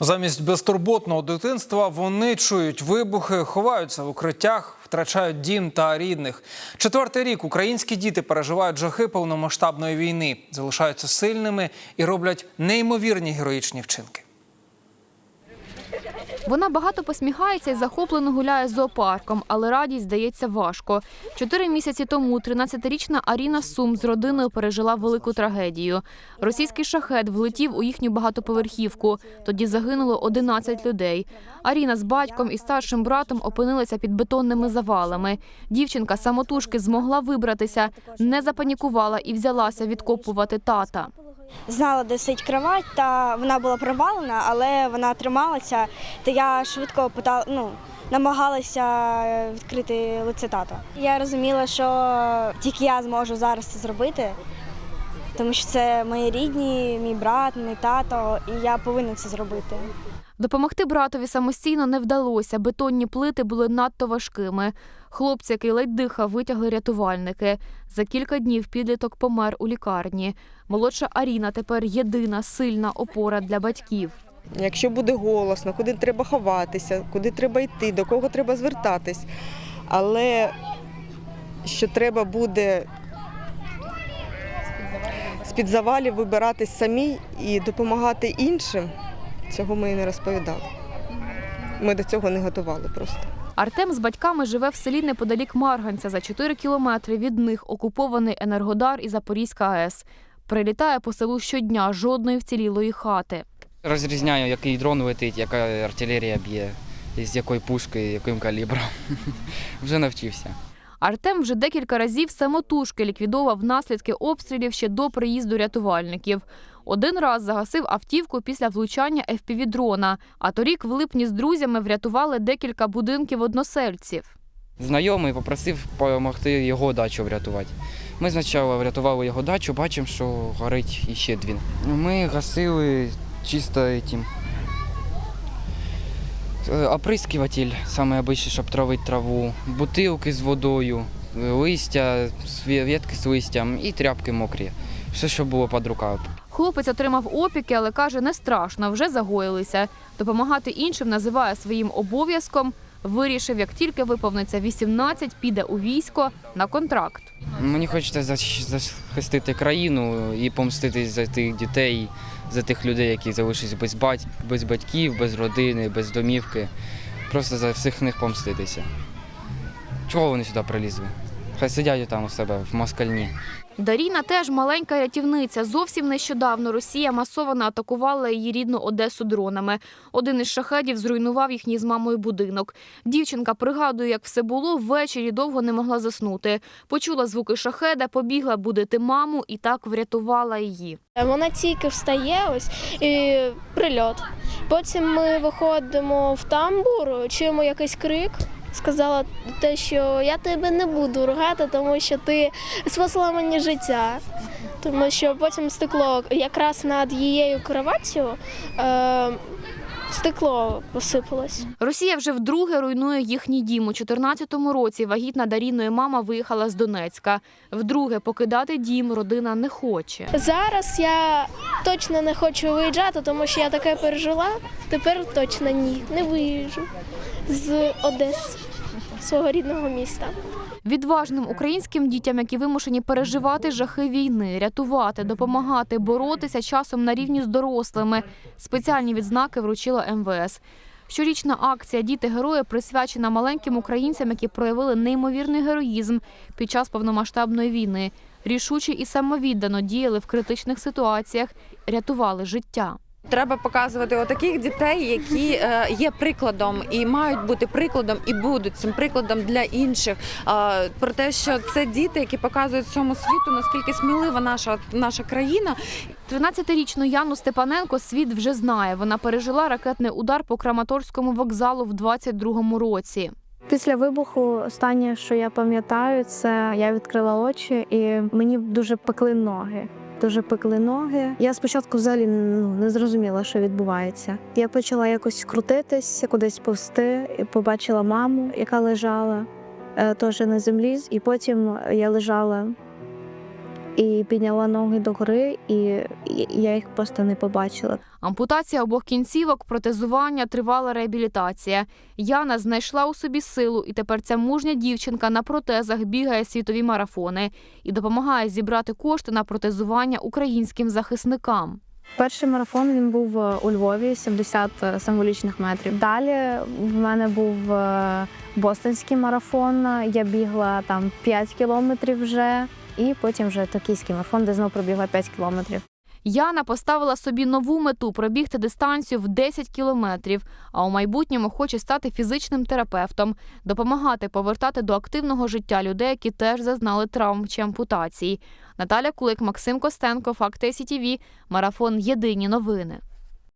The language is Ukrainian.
Замість безтурботного дитинства вони чують вибухи, ховаються в укриттях, втрачають дім та рідних. Четвертий рік українські діти переживають жахи повномасштабної війни, залишаються сильними і роблять неймовірні героїчні вчинки. Вона багато посміхається і захоплено гуляє з зоопарком, але радість здається важко. Чотири місяці тому 13-річна Аріна Сум з родиною пережила велику трагедію. Російський шахет влетів у їхню багатоповерхівку. Тоді загинуло 11 людей. Аріна з батьком і старшим братом опинилася під бетонними завалами. Дівчинка самотужки змогла вибратися, не запанікувала і взялася відкопувати тата. Знала, де сидить кровать, та вона була провалена, але вона трималася. Та я швидко питала, ну, намагалася відкрити лице тата. Я розуміла, що тільки я зможу зараз це зробити, тому що це мої рідні, мій брат, мій тато, і я повинна це зробити. Допомогти братові самостійно не вдалося. Бетонні плити були надто важкими. Хлопці, який ледь дихав, витягли рятувальники. За кілька днів підліток помер у лікарні. Молодша Аріна тепер єдина сильна опора для батьків. Якщо буде голосно, куди треба ховатися, куди треба йти, до кого треба звертатись. Але що треба буде з-під завалів вибиратись самі і допомагати іншим, цього ми і не розповідали. Ми до цього не готували просто. Артем з батьками живе в селі неподалік Марганця. За 4 кілометри від них окупований Енергодар і Запорізька АЕС. Прилітає по селу щодня жодної вцілілої хати. Розрізняю, який дрон летить, яка артилерія б'є, з якої пушки, яким калібром. Вже навчився. Артем вже декілька разів самотужки ліквідовував наслідки обстрілів ще до приїзду рятувальників. Один раз загасив автівку після влучання FPV-дрона, а торік в липні з друзями врятували декілька будинків односельців. Знайомий попросив допомогти його дачу врятувати. Ми спочатку врятували його дачу, бачимо, що горить іще дві. Ми гасили чисто тим. Оприскуватель, саме обичний, щоб травити траву, бутилки з водою, листя, ветки з листям і тряпки мокрі. Все, що було під рукою. Хлопець отримав опіки, але каже, не страшно, вже загоїлися. Допомагати іншим називає своїм обов'язком. Вирішив, як тільки виповниться 18, піде у військо на контракт. Мені хочеться захистити країну і помститись за тих дітей, за тих людей, які залишились без, бать... без батьків, без родини, без домівки. Просто за всіх них помститися. Чого вони сюди прилізли? Хай сидять там у себе в москальні. Даріна теж маленька рятівниця. Зовсім нещодавно Росія масово атакувала її рідну Одесу дронами. Один із шахедів зруйнував їхній з мамою будинок. Дівчинка пригадує, як все було, ввечері довго не могла заснути. Почула звуки шахеда, побігла будити маму і так врятувала її. Вона тільки встає ось і прильот. Потім ми виходимо в тамбур, чуємо якийсь крик. Сказала те, що я тебе не буду ругати, тому що ти спасла мені життя. Тому що потім стекло якраз над її кроваттю е, стекло посипалось. Росія вже вдруге руйнує їхній дім. У 2014 році вагітна Даріною мама виїхала з Донецька. Вдруге покидати дім родина не хоче. Зараз я точно не хочу виїжджати, тому що я таке пережила. Тепер точно ні, не виїжджу з Одеси, свого рідного міста. Відважним українським дітям, які вимушені переживати жахи війни, рятувати, допомагати, боротися часом на рівні з дорослими. Спеціальні відзнаки вручило МВС. Щорічна акція Діти герої присвячена маленьким українцям, які проявили неймовірний героїзм під час повномасштабної війни. Рішуче і самовіддано діяли в критичних ситуаціях, рятували життя. Треба показувати отаких дітей, які е, є прикладом і мають бути прикладом, і будуть цим прикладом для інших. Е, про те, що це діти, які показують всьому світу, наскільки смілива наша наша країна, 13-річну Яну Степаненко світ вже знає. Вона пережила ракетний удар по Краматорському вокзалу в 22-му році. Після вибуху останнє, що я пам'ятаю, це я відкрила очі, і мені дуже пекли ноги. Дуже пекли ноги. Я спочатку взагалі ну, не зрозуміла, що відбувається. Я почала якось крутитись, кудись повсти, і побачила маму, яка лежала е, теж на землі. І потім я лежала і підняла ноги догори, і і я їх просто не побачила. Ампутація обох кінцівок, протезування, тривала реабілітація. Яна знайшла у собі силу, і тепер ця мужня дівчинка на протезах бігає світові марафони і допомагає зібрати кошти на протезування українським захисникам. Перший марафон він був е, у Львові, 70 символічних метрів. Далі в мене був е, бостонський марафон. Я бігла там 5 кілометрів вже, і потім вже токійський марафон, де знову пробігла 5 кілометрів. Яна поставила собі нову мету пробігти дистанцію в 10 кілометрів, а у майбутньому хоче стати фізичним терапевтом, допомагати повертати до активного життя людей, які теж зазнали травм чи ампутацій. Наталя Кулик, Максим Костенко, Факти СІТІВІ, Марафон Єдині новини.